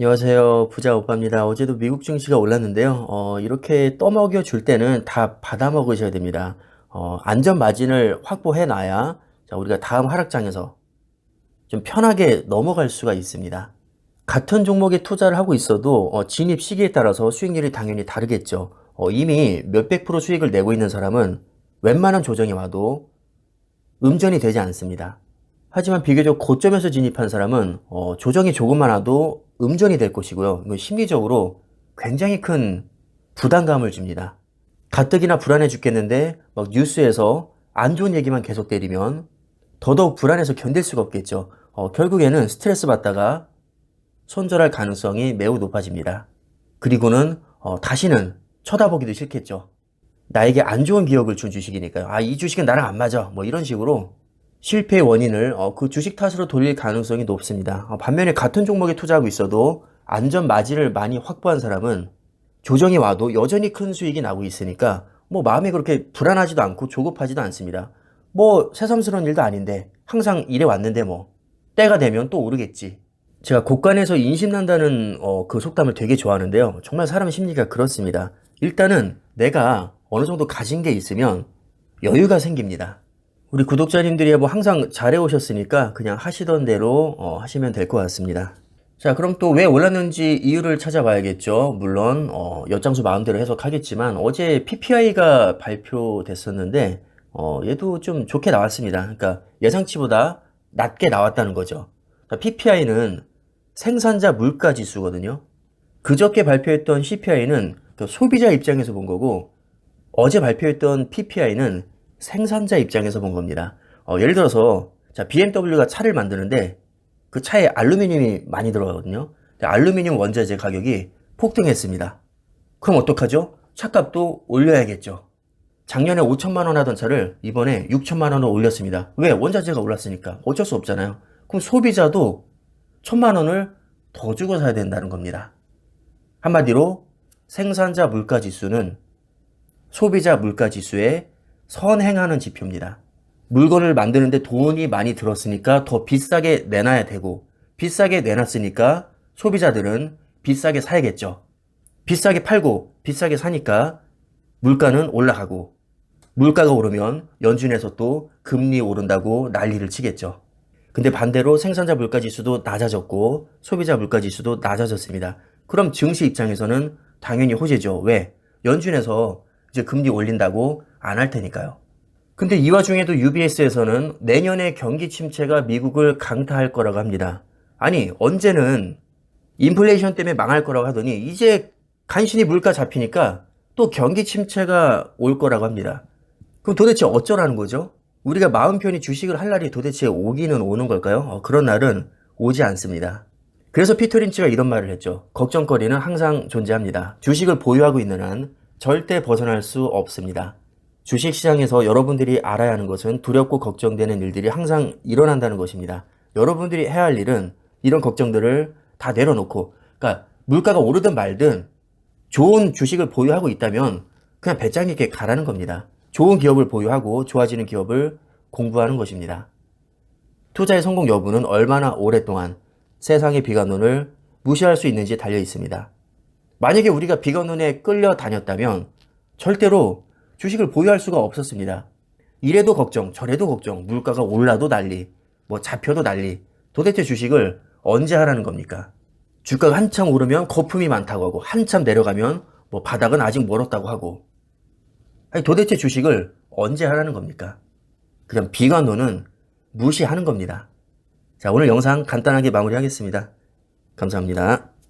안녕하세요. 부자 오빠입니다. 어제도 미국 증시가 올랐는데요. 어, 이렇게 떠먹여 줄 때는 다 받아 먹으셔야 됩니다. 어, 안전 마진을 확보해 놔야 자, 우리가 다음 하락장에서 좀 편하게 넘어갈 수가 있습니다. 같은 종목에 투자를 하고 있어도 어, 진입 시기에 따라서 수익률이 당연히 다르겠죠. 어, 이미 몇백 프로 수익을 내고 있는 사람은 웬만한 조정이 와도 음전이 되지 않습니다. 하지만 비교적 고점에서 진입한 사람은 어, 조정이 조금만 와도 음전이 될 것이고요. 심리적으로 굉장히 큰 부담감을 줍니다. 가뜩이나 불안해 죽겠는데 막 뉴스에서 안 좋은 얘기만 계속 때리면 더더욱 불안해서 견딜 수가 없겠죠. 어, 결국에는 스트레스 받다가 손절할 가능성이 매우 높아집니다. 그리고는 어, 다시는 쳐다보기도 싫겠죠. 나에게 안 좋은 기억을 준 주식이니까요. 아, 이 주식은 나랑 안 맞아. 뭐 이런 식으로 실패의 원인을 어, 그 주식 탓으로 돌릴 가능성이 높습니다. 어, 반면에 같은 종목에 투자하고 있어도 안전 마진을 많이 확보한 사람은 조정이 와도 여전히 큰 수익이 나고 있으니까 뭐 마음이 그렇게 불안하지도 않고 조급하지도 않습니다. 뭐 새삼스러운 일도 아닌데 항상 이래 왔는데 뭐 때가 되면 또 오르겠지. 제가 곳간에서 인심난다는 어, 그 속담을 되게 좋아하는데요. 정말 사람 심리가 그렇습니다. 일단은 내가 어느 정도 가진 게 있으면 여유가 생깁니다. 우리 구독자님들이 뭐 항상 잘해 오셨으니까 그냥 하시던 대로 어, 하시면 될 것 같습니다. 자, 그럼 또 왜 올랐는지 이유를 찾아봐야겠죠. 물론 어, 엿장수 마음대로 해석하겠지만 어제 PPI가 발표됐었는데 어, 얘도 좀 좋게 나왔습니다. 그러니까 예상치보다 낮게 나왔다는 거죠. PPI는 생산자 물가 지수거든요. 그저께 발표했던 CPI는 그 소비자 입장에서 본 거고 어제 발표했던 PPI는 생산자 입장에서 본 겁니다. 어, 예를 들어서 자, BMW가 차를 만드는데 그 차에 알루미늄이 많이 들어가거든요. 알루미늄 원자재 가격이 폭등했습니다. 그럼 어떡하죠? 차값도 올려야겠죠. 작년에 5천만 원 하던 차를 이번에 6천만 원을 올렸습니다. 왜? 원자재가 올랐으니까. 어쩔 수 없잖아요. 그럼 소비자도 천만 원을 더 주고 사야 된다는 겁니다. 한마디로 생산자 물가 지수는 소비자 물가 지수에 선행하는 지표입니다. 물건을 만드는데 돈이 많이 들었으니까 더 비싸게 내놔야 되고 비싸게 내놨으니까 소비자들은 비싸게 사야겠죠. 비싸게 팔고 비싸게 사니까 물가는 올라가고 물가가 오르면 연준에서 또 금리 오른다고 난리를 치겠죠. 근데 반대로 생산자 물가 지수도 낮아졌고 소비자 물가 지수도 낮아졌습니다. 그럼 증시 입장에서는 당연히 호재죠. 왜? 연준에서 이제 금리 올린다고 안 할 테니까요. 근데 이 와중에도 UBS에서는 내년에 경기 침체가 미국을 강타할 거라고 합니다. 아니, 언제는 인플레이션 때문에 망할 거라고 하더니 이제 간신히 물가 잡히니까 또 경기 침체가 올 거라고 합니다. 그럼 도대체 어쩌라는 거죠? 우리가 마음 편히 주식을 할 날이 도대체 오기는 오는 걸까요? 어, 그런 날은 오지 않습니다. 그래서 피터 린치가 이런 말을 했죠. 걱정거리는 항상 존재합니다. 주식을 보유하고 있는 한 절대 벗어날 수 없습니다. 주식 시장에서 여러분들이 알아야 하는 것은 두렵고 걱정되는 일들이 항상 일어난다는 것입니다. 여러분들이 해야 할 일은 이런 걱정들을 다 내려놓고, 그러니까 물가가 오르든 말든 좋은 주식을 보유하고 있다면 그냥 배짱 있게 가라는 겁니다. 좋은 기업을 보유하고 좋아지는 기업을 공부하는 것입니다. 투자의 성공 여부는 얼마나 오랫동안 세상의 비관론을 무시할 수 있는지 달려 있습니다. 만약에 우리가 비관론에 끌려 다녔다면 절대로 주식을 보유할 수가 없었습니다. 이래도 걱정, 저래도 걱정, 물가가 올라도 난리, 뭐 잡혀도 난리. 도대체 주식을 언제 하라는 겁니까? 주가가 한참 오르면 거품이 많다고 하고, 한참 내려가면 뭐 바닥은 아직 멀었다고 하고. 아니, 도대체 주식을 언제 하라는 겁니까? 그냥 비관론은 무시하는 겁니다. 자, 오늘 영상 간단하게 마무리하겠습니다. 감사합니다.